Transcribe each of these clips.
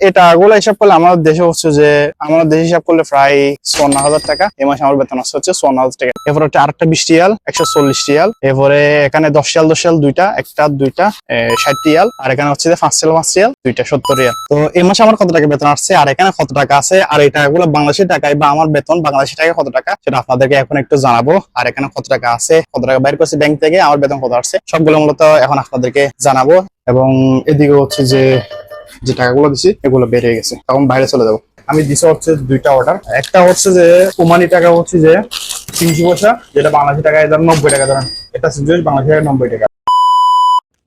এই টাকাগুলো হিসাব করলে আমাদের দেশে হচ্ছে যে আমাদের দেশে হিসাব করলে প্রায় চুয়ান্ন হাজার টাকা। এই মাসে আমার বেতন আসছে হচ্ছে চুয়ান্ন হাজার টাকা। এরপরে হচ্ছে আরেকটা বিশ রিয়াল একশো চল্লিশ টিয়াল এরপরে এখানে দশ রিয়াল দশ রিয়াল দুইটা একটা দুইটা এ, ষাট রিয়াল আর এখানে হচ্ছে যে পাঁচ রিয়াল পাঁচ রিয়াল দুইটা সত্তর রিয়াল তো এই মাসে আমার কত টাকা বেতন আসছে? আর এখানে কত টাকা আছে? আর এই টাকাগুলো বাংলাদেশি টাকায় বা আমার বেতন বাংলাদেশি টাকায় কত টাকা? সেটা আপনাদেরকে এখন একটু জানাব। আর এখানে কত টাকা আছে? কত টাকা বাইর করছে ব্যাংক থেকে? আমার বেতন কত আসছে? সবগুলো মূলত এখন আপনাদেরকে জানাব। এবং এদিকে হচ্ছে যে যে টাকাগুলো দিছি, এগুলো বেড়ে গেছে। তখন বাইরে চলে যাব। আমি দিছি হচ্ছে দুইটা অর্ডার একটা হচ্ছে যে ওমানি টাকা হচ্ছে যে, তিনশো পয়সা, যেটা বাংলাদেশি টাকায় নব্বই টাকা ধরেন। এটা বাংলাদেশি টাকা নব্বই টাকা।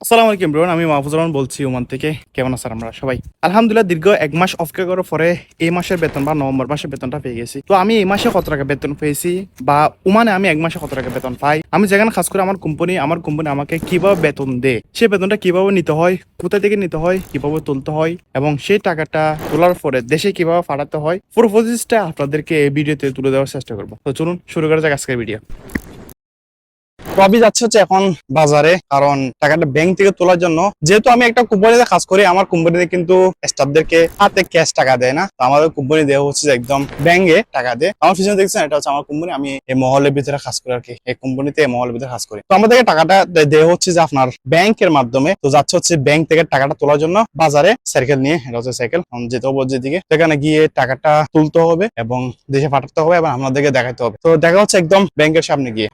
আসসালামু আলাইকুম ব্রোন আমি মাহফুজ রহমান বলছি ওমান থেকে। কেমন আছেন আমরা সবাই? আলহামদুলিল্লাহ, দীর্ঘ এক মাস অপেক্ষা করার পরে এই মাসের বেতন বা নভেম্বর মাসের বেতনটা পেয়ে গেছি। তো আমি এই মাসে কত টাকা বেতন পেয়েছি বা ওমানে আমি এক মাসে কত টাকা বেতন পাই? আমি যেখানে খাস করে আমার কোম্পানি আমার কোম্পানি আমাকে কীভাবে বেতন দেয়? সেই বেতনটা কীভাবে নিতে হয়? কোথা থেকে নিতে হয়? কীভাবে তুলতে হয়? এবং সেই টাকাটা তোলার পরে দেশে কীভাবে পাঠাতে হয়? পুরো প্রসেসটা আপনাদেরকে এই ভিডিওতে তুলে দেওয়ার চেষ্টা করব। তো চলুন, শুরু করা যাক আজকের ভিডিও রবি যাচ্ছে হচ্ছে এখন বাজারে, কারণ টাকাটা ব্যাংক থেকে তোলার জন্য যেহেতু আমি একটা কোম্পানিতে কাজ করি, আমার কোম্পানিতে কিন্তু স্টাফদেরকে হাতে ক্যাশ টাকা দেয় না। তো আমাদের কোম্পানি দেওয়া হচ্ছে একদম ব্যাংকে টাকা দেয়। আমার পিছনে দেখছেন, এটা হচ্ছে আমার কোম্পানি আমি এই মহলের ভিতরে কাজ করি আর কি। এই কোম্পানিতে এই মহলের ভিতরে কাজ করি। তো আমাদেরকে টাকাটা দেওয়া হচ্ছে যে আপনার ব্যাংকের মাধ্যমে। তো যাচ্ছে হচ্ছে ব্যাংক থেকে টাকাটা তোলার জন্য বাজারে সাইকেল নিয়ে, এটা হচ্ছে সাইকেল যেতে হবে যেদিকে। সেখানে গিয়ে টাকাটা তুলতে হবে এবং দেশে পাঠাতে হবে এবং আমাদেরকে দেখাতে হবে। তো দেখা হচ্ছে একদম ব্যাংকের সামনে গিয়ে।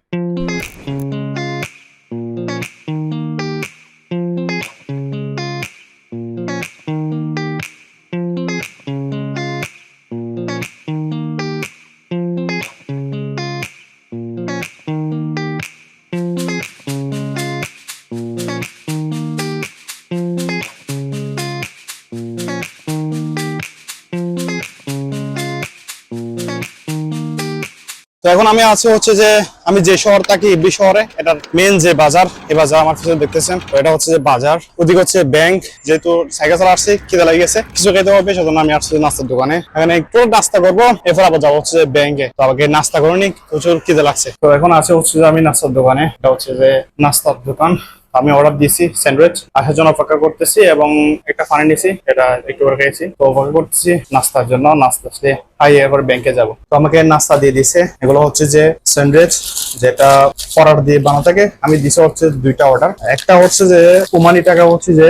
তো এখন আমি আছি হচ্ছে যে, আমি যে শহর থাকি ইবি শহরে, এটার মেন যে বাজার, এই বাজার আমার পিছনে দেখতেছেন। এটা হচ্ছে যে বাজার। ওদিকে হচ্ছে ব্যাংক যেহেতু সাইকেল চালা আসছি, খিদে লাগে গেছে। কিছু খেতে হবে, সেজন্য আমি আসছি নাস্তার দোকানে। এখানে একটু নাস্তা করব, এরপর আবার যাব হচ্ছে যে ব্যাংকে তো আমাকে নাস্তা করে নি প্রচুর খিদে লাগছে। তো এখন আছে হচ্ছে যে আমি নাস্তার দোকানে। এটা হচ্ছে যে নাস্তার দোকান। আমি অর্ডার দিয়েছি স্যান্ডউইচ আসার জন্য অপেক্ষা করতেছি এবং একটা পানি নিয়েছি, এটা একটু খেয়েছি তো অপেক্ষা করতেছি নাস্তার জন্য, নাস্তা আসলে এবার ব্যাংকে যাব। তো আমাকে নাস্তা দিয়ে দিছে এগুলো হচ্ছে যে স্যান্ডউইচ যেটা অর্ডার দিয়ে বানানো থাকে। আমি দিছি হচ্ছে দুইটা অর্ডার একটা হচ্ছে যে ওমানি টাকা হচ্ছে যে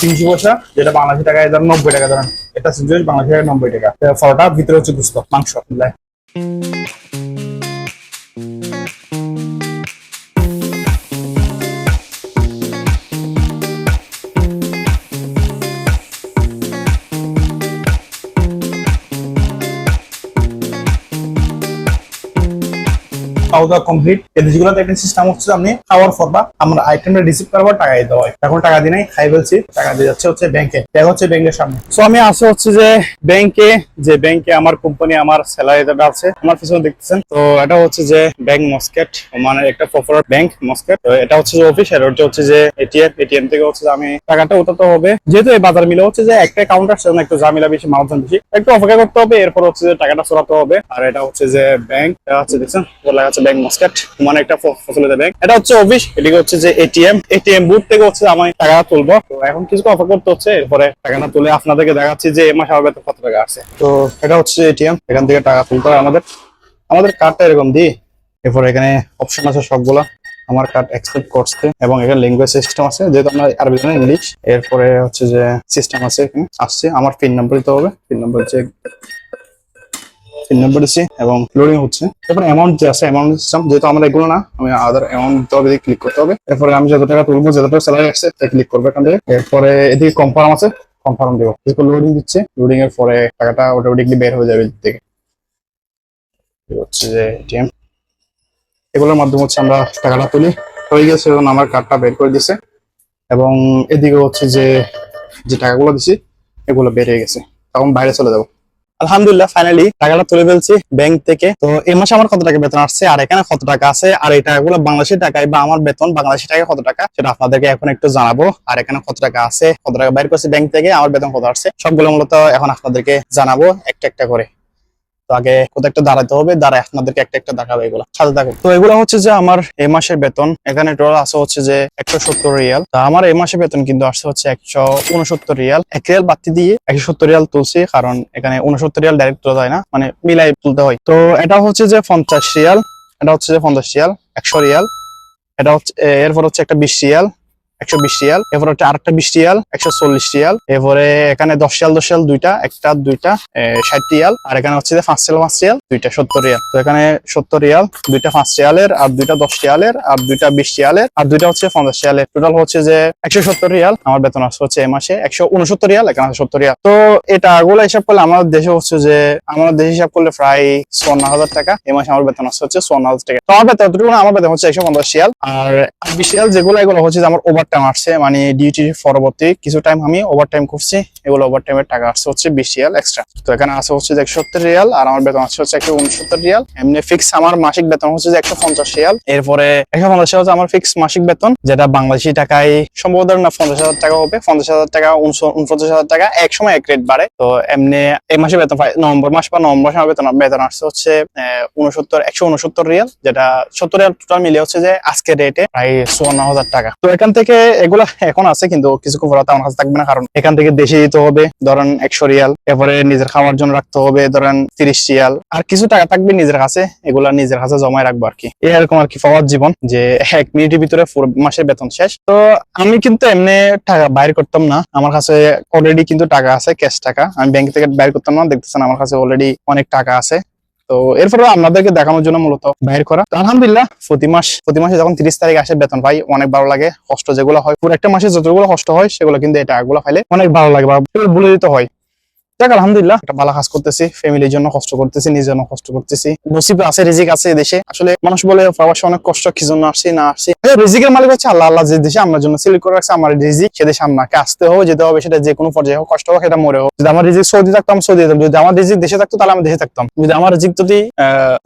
তিনশো পয়সা, যেটা বাংলাদেশি টাকায় ধরেন নব্বই টাকা ধরেন। এটা স্যান্ডউইচ বাংলাদেশি টাকা নব্বই টাকা। ফলটা ভিতরে হচ্ছে গুস্ত, মাংস। যে আমার কোম্পানি আমার স্যালারি আছে, আমার পিছনে দেখতেছেন। তো এটা হচ্ছে যে ব্যাংক মস্কেট মানে একটা পপুলার ব্যাংক মস্কেট এটা হচ্ছে যে অফিস আর ওটা হচ্ছে যে এটিএম এটিএম থেকে হচ্ছে যে আমি টাকাটা উঠাতে হবে। যেহেতু এই বাজার মিলে হচ্ছে যে একটা কাউন্টার সেজন্য একটু ঝামেলা বেশি মানুষজন বেশি, একটু অপেক্ষা করতে হবে, এরপর হচ্ছে যে টাকাটা সরাতে হবে। আর এটা হচ্ছে যে ব্যাংক হচ্ছে দেখছেন? বলা আছে ব্যাংক মস্কেট মানে একটা ফসলের ব্যাংক এটা হচ্ছে অফিস, এদিকে হচ্ছে যে এটিএম। এটিএম বুথ থেকে হচ্ছে আমি টাকাটা তুলবো। তো এখন কিছু অপেক্ষা করতে হচ্ছে, এরপরে টাকাটা তুলে আপনাদেরকে দেখাচ্ছি যে এই মাসে আমার কত টাকা আছে তো এটা হচ্ছে এটিএম, এখান থেকে টাকা তুলতে হয় আমাদের। আমাদের কার্ডটা এরকম দিই। এরপর এখানে অপশন আছে সবগুলা। আমার কার্ড অ্যাকসেপ্ট করছে এবং এখানে ল্যাঙ্গুয়েজ সিস্টেম আছে, যেহেতু আমরা আরবি জানি ইংলিশ এরপরে হচ্ছে যে সিস্টেম আছে এখানে, আসছে। আমার পিন নাম্বার দিতে হবে। পিন নাম্বার হচ্ছে পিন নাম্বার দিচ্ছি এবং লোডিং হচ্ছে। এরপরে অ্যামাউন্ট যে আছে অ্যামাউন্ট সিস্টেম যেহেতু আমরা এগুলো না, আমি আদার অ্যামাউন্ট দিতে হবে ক্লিক করতে হবে। এরপরে আমি যত টাকা তুলবো, যত টাকা স্যালারি আসছে তাই ক্লিক করব এখান থেকে। এরপরে এদিকে কনফার্ম আছে কনফার্ম দেবো। এরপর লোডিং দিচ্ছে। লোডিং এর পরে টাকাটা অটোমেটিকলি বের হয়ে যাবে থেকে। হচ্ছে যে এটিএম এগুলোর মাধ্যমে হচ্ছে আমরা টাকাটা তুলি। হয়ে গেছে এবং আমার কার্ডটা বের করে দিছে। এবং এদিকে হচ্ছে যে যে টাকাগুলো দিছি, এগুলো বেড়ে গেছে। তখন বাইরে চলে যাব। আলহামদুলিল্লাহ ফাইনালি টাকাটা তুলে ফেলছি ব্যাংক থেকে। তো এই মাসে আমার কত টাকা বেতন আসছে, আর এখানে কত টাকা আছে, আর এই টাকাগুলো বাংলাদেশের টাকায় বা আমার বেতন বাংলাদেশের টাকায় কত টাকা, সেটা আপনাদেরকে এখন একটু জানাব। আর এখানে কত টাকা আছে, কত টাকা বাইর করছে ব্যাংক থেকে, আমার বেতন কত আসছে, সবগুলো মূলত এখন আপনাদেরকে জানাব, একটা একটা করে। তো আগে কোথাও একটা দাঁড়াতে হবে, দাঁড়ায় আপনাদেরকে একটা একটা দেখাবে এগুলো। সাথে থাকো তো এগুলো হচ্ছে যে আমার এ মাসের বেতন। এখানে টোটাল আছে হচ্ছে যে একশো সত্তর রিয়াল। তা আমার এই মাসের বেতন কিন্তু আসছে হচ্ছে একশো উনসত্তর রিয়াল। এক রিয়াল বাড়তি দিয়ে একশো সত্তর রিয়াল তুলছি, কারণ এখানে উনসত্তর রিয়াল ডাইরেক্ট তোলা যায় না মানে মিলাই তুলতে হয়। তো এটা হচ্ছে যে পঞ্চাশ রিয়াল, এটা হচ্ছে যে পঞ্চাশ রিয়াল, একশো রিয়াল। এটা হচ্ছে এরপর হচ্ছে একটা বিশ রিয়াল। একশো বিশ রিয়াল এরপর হচ্ছে আরেকটা বিশ রিয়াল একশো চল্লিশ রিয়াল এরপরে এখানে দশ রিয়াল দশ রিয়াল দুইটা একটা দুইটা এ, ষাট রিয়াল আর এখানে হচ্ছে যে পাঁচ রিয়াল পাঁচ রিয়াল দুইটা সত্তর রিয়াল। তো এখানে সত্তর রিয়াল দুইটা পাঁচ রিয়ালের আর দুইটা দশ রিয়ালের আর দুইটা বিশ রিয়ালের আর দুইটা হচ্ছে পঞ্চাশ রিয়ালের। টোটাল হচ্ছে যে একশো সত্তর রিয়াল আমার বেতন আসছে হচ্ছে এই মাসে একশো উনসত্তর রিয়াল এখানে আছে সত্তর রিয়াল। তো এটা গুলো হিসাব করলে আমাদের দেশে হচ্ছে যে আমাদের দেশে হিসাব করলে প্রায় চুয়ান্ন হাজার টাকা এই মাসে আমার বেতন আসছে হচ্ছে চুয়ান্ন হাজার টাকা। তো আমার বেতন আমার বেতন হচ্ছে একশো পঞ্চাশ রিয়াল আর বিশ রিয়াল যেগুলো এগুলো হচ্ছে যে আমার ওভার টাইম আসছে মানে ডিউটির পরবর্তী কিছু টাইম আমি ওভার টাইম করছি, এগুলো ওভার টাইমের টাকা আসছে হচ্ছে বিশ রিয়াল এক্সট্রা তো এখানে আছে হচ্ছে একশো রিয়াল আর আমার বেতন আসছে হচ্ছে একশো উনসত্তর রিয়াল। এমনি ফিক্স আমার মাসিক বেতন হচ্ছে যে একশো পঞ্চাশ রিয়াল। এরপরে একশো পঞ্চাশ রিয়াল আমার ফিক্স মাসিক বেতন, যেটা বাংলাদেশি টাকায় সম্ভবত না পঞ্চাশ হাজার টাকা হবে, পঞ্চাশ হাজার টাকা উনপঞ্চাশ হাজার টাকা এক সময় এক রেট বাড়ে। তো এমনি এই মাসে বেতন নভেম্বর মাস বা নভেম্বর মাসে বেতন বেতন আসছে হচ্ছে উনসত্তর একশো উনসত্তর রিয়াল, যেটা সত্তর রিয়াল টোটাল মিলে হচ্ছে যে আজকের রেটে প্রায় চুয়ান্ন হাজার টাকা। তো এখান থেকে এগুলা এখন আছে, কিন্তু কিছু পরে আমার কাছে থাকবে না, কারণ এখান থেকে দেশে দিতে হবে, ধরেন একশো রিয়াল। এরপরে নিজের খাওয়ার জন্য রাখতে হবে, ধরেন তিরিশ রিয়াল। আর কিছু টাকা থাকবে নিজের কাছে, এগুলা নিজের কাছে জমায় রাখব আর কি। এরকম আর কি পাওয়ার জীবন, যে এক মিনিটের ভিতরে পুরো মাসের বেতন শেষ। তো আমি কিন্তু এমনি টাকা বাইর করতাম না। আমার কাছে অলরেডি কিন্তু টাকা আছে ক্যাশ টাকা। আমি ব্যাংক থেকে বাইর করতাম না, দেখতেছেন আমার কাছে অলরেডি অনেক টাকা আছে। তো এরপরে আপনাদেরকে দেখানোর জন্য মূলত বাইর করা। আলহামদুলিল্লাহ, প্রতি মাস, প্রতি মাসে যখন তিরিশ তারিখ আসে বেতন পাই, অনেক ভালো লাগে, কষ্ট যেগুলো হয়। পুরো একটা মাসে যতগুলো কষ্ট হয়, সেগুলো কিন্তু এটা টাকাগুলো ফাইলে অনেক ভালো লাগে বা বলে দিতে হয়। যাক, আলহামদুলিল্লাহ, একটা ভালো কাজ করতেছি ফ্যামিলির জন্য কষ্ট করতেছি, নিজের জন্য কষ্ট করতেছি। নসিব আছে, রিজিক আছে দেশে। আসলে মানুষ বলে অনেক কষ্ট, কি জন্য আসছি, না আসছি? রিজিকের মালিক হচ্ছে আল্লাহ। আল্লাহ যে দেশে আমার জন্য সিলেক্ট করে রাখছে, আমার রিজিক, সে দেশে আমাকে আসতে যেতে হবে, সেটা যে কোনো পর্যায়ে হোক, কষ্ট হোক এটা মরে হোক। যদি আমার রিজিক সৌদি থাকতো, আমি সৌদি যেতাম যদি আমার রিজিক দেশে থাকতো, তাহলে আমি দেশে থাকতাম। যদি আমার রিজিক যদি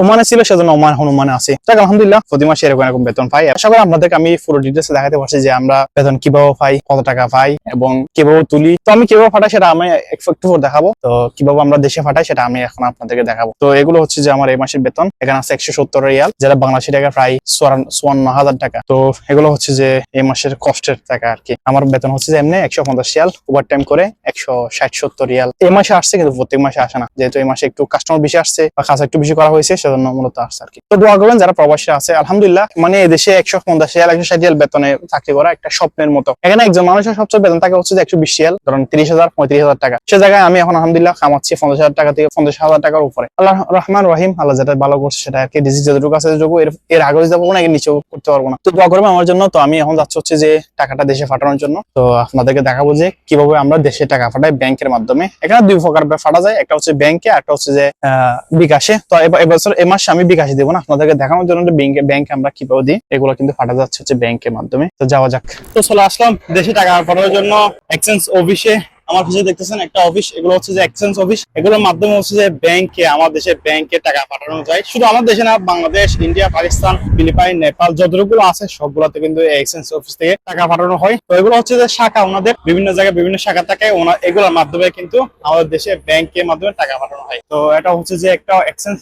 ওমানে ছিল, সেজন্য ওমান আছে। যাক, আলহামদুলিল্লাহ, প্রতি মাসে এরকম এরকম বেতন পাই। আশা করি আপনাদেরকে আমি পুরো ডিটেলস দেখাতে পারছি যে আমরা বেতন কীভাবে পাই, কত টাকা পাই, এবং কীভাবে তুলি। তো আমি কীভাবে ফাটাই সেটা আমি একটু একটু দেখাবো। তো কীভাবে আমরা দেশে ফাটাই সেটা আমি এখন আপনাদেরকে দেখাবো। তো এগুলো হচ্ছে যে আমার এই মাসের বেতন। এখানে আছে একশো সত্তর রিয়াল, যেটা বাংলাদেশি টাকা প্রায় চুয়ান্ন- হাজার টাকা। তো এগুলো হচ্ছে যে এই মাসের কষ্টের টাকা আর কি। আমার বেতন হচ্ছে যে এমনি একশো পঞ্চাশ রিয়াল ওভার টাইম করে একশো ষাট সত্তর রিয়াল। এই মাসে আসছে কিন্তু প্রত্যেক মাসে আসে না। যেহেতু এই মাসে একটু কাস্টমার বেশি আসছে বা কাজ একটু বেশি করা হয়েছে, সেজন্য মূলত আসছে আর কি। তো দোয়া করবেন যারা প্রবাসী আছে, আলহামদুলিল্লাহ মানে এই দেশে একশো পঞ্চাশ রিয়াল, একশো ষাট রিয়াল বেতনে চাকরি করা একটা স্বপ্নের মতো। এখানে একজন মানুষের সবচেয়ে বেতন থাকে হচ্ছে যে একশো বিশ রিয়াল, ধরুন তিরিশ হাজার, পঁয়ত্রিশ হাজার টাকা। সে জায়গায় আমি এখন আলহামদুলিল্লাহ কামাচ্ছি পঞ্চাশ হাজার টাকা থেকে পঞ্চাশ হাজার টাকার উপরে। আল্লাহ রহমান রহিম, আল্লাহ যেটা ভালো করছে সেটা আর কি। ডিজিট যতটুকু আছে যতটুকু, এর আগে যাব না, এর নিচেও করতে পারব না। তো দোয়া করবে আমার জন্য। তো আমি এখন যাচ্ছি হচ্ছে যে টাকাটা দেশে পাঠানোর জন্য। তো আপনাদেরকে দেখাবো যে কীভাবে আমরা দেশে টাকা পাঠাই ব্যাংকের মাধ্যমে। এখানে দুই প্রকার ফাটা যায়। একটা হচ্ছে ব্যাংকে একটা হচ্ছে যে বিকাশে। তো এব- এবছর এ মাসে আমি বিকাশে দেবো না। আপনাদেরকে দেখানোর জন্য ব্যাংকে ব্যাংকে আমরা কীভাবে দিই, এগুলো কিন্তু ফাটা যাচ্ছে হচ্ছে ব্যাংকের মাধ্যমে। তো যাওয়া যাক। তো চলে আসলাম দেশে টাকা পাঠানোর জন্য। এক্সচেঞ্জ অফিসে আমার পিছনে দেখতেছেন একটা অফিস এগুলো হচ্ছে যে এক্সচেঞ্জ অফিস এগুলোর মাধ্যমে হচ্ছে যে ব্যাংকে আমার দেশের ব্যাংকে টাকা পাঠানো যায়। শুধু আমার দেশে না, বাংলাদেশ, ইন্ডিয়া, পাকিস্তান, ফিলিপাইন, নেপাল যতটুকু আছে সবগুলোতে কিন্তু এক্সচেঞ্জ অফিস থেকে টাকা পাঠানো হয়। তো এগুলো হচ্ছে যে শাখা, ওনাদের বিভিন্ন জায়গায় বিভিন্ন শাখা থাকে। ওনার এগুলোর মাধ্যমে কিন্তু আমাদের দেশে ব্যাংকের মাধ্যমে টাকা পাঠানো হয়। তো এটা হচ্ছে যে একটা exchange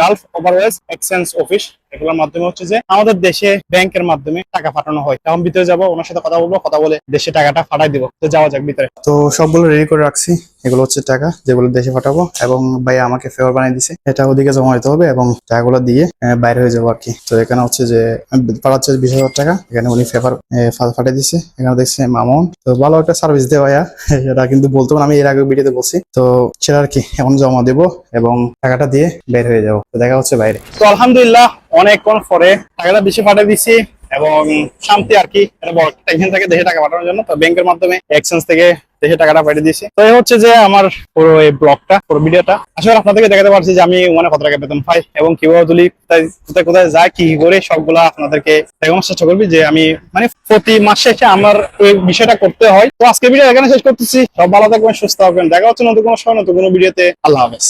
Gulf overseas exchange office এগুলোর মাধ্যমে হচ্ছে যে আমাদের দেশে ব্যাংকের মাধ্যমে টাকা পাঠানো হয়। এখন ভিতরে যাব, ওনার সাথে কথা বলব, কথা বলে দেশে টাকাটা পাঠাই দিব। তো যাওয়া যাক ভিতরে। তো সবগুলো রেডি করে রাখছি। এগুলো হচ্ছে টাকা যেগুলো দেশে পাঠাবো এবং ভাই আমাকে ফেভার বানিয়ে দিছে। এটা ওদিকে জমা দিতে হবে এবং টাকাগুলো দিয়ে বাইরে হয়ে যাব আর কি তো এখানে হচ্ছে যে পাঠাচ্ছে বিশ হাজার টাকা। এখানে উনি ফেভার পাঠিয়ে দিছে। এখানে দেখছে মামুন। তো ভালো একটা সার্ভিস দেওয়া সেটা কিন্তু বলতো আমি এর আগে ভিডিওতে বলছি। তো সেটা আর কি এখন জমা দেবো এবং টাকাটা দিয়ে বের হয়ে যাব। তো দেখা হচ্ছে বাইরে। তো আলহামদুলিল্লাহ অনেকক্ষণ পরে টাকাটা বেশি পাঠিয়ে দিছি এবং শান্তি আর কি এটা বড় টেনশন থাকে দেশে টাকা পাঠানোর জন্য। তো ব্যাংকের মাধ্যমে এক্সচেঞ্জ থেকে দেশে টাকাটা পাঠিয়ে দিয়েছি। তো এই হচ্ছে যে আমার পুরো এই ব্লগটা, পুরো ভিডিওটা। আসলে আপনাদেরকে দেখাতে পারছি যে আমি মানে কত টাকা বেতন পাই এবং কীভাবে তুলি, কোথায় কোথায় যায়, কি কি করে, সবগুলা আপনাদেরকে দেখানোর চেষ্টা করবি যে আমি মানে প্রতি মাসে এসে আমার এই বিষয়টা করতে হয়। তো আজকে ভিডিও এখানে শেষ করতেছি। সব ভালো থাকবেন, সুস্থ থাকবেন। দেখা হচ্ছে নতুন কোনো সময়, নতুন কোনো ভিডিওতে। আল্লাহ হাফেজ।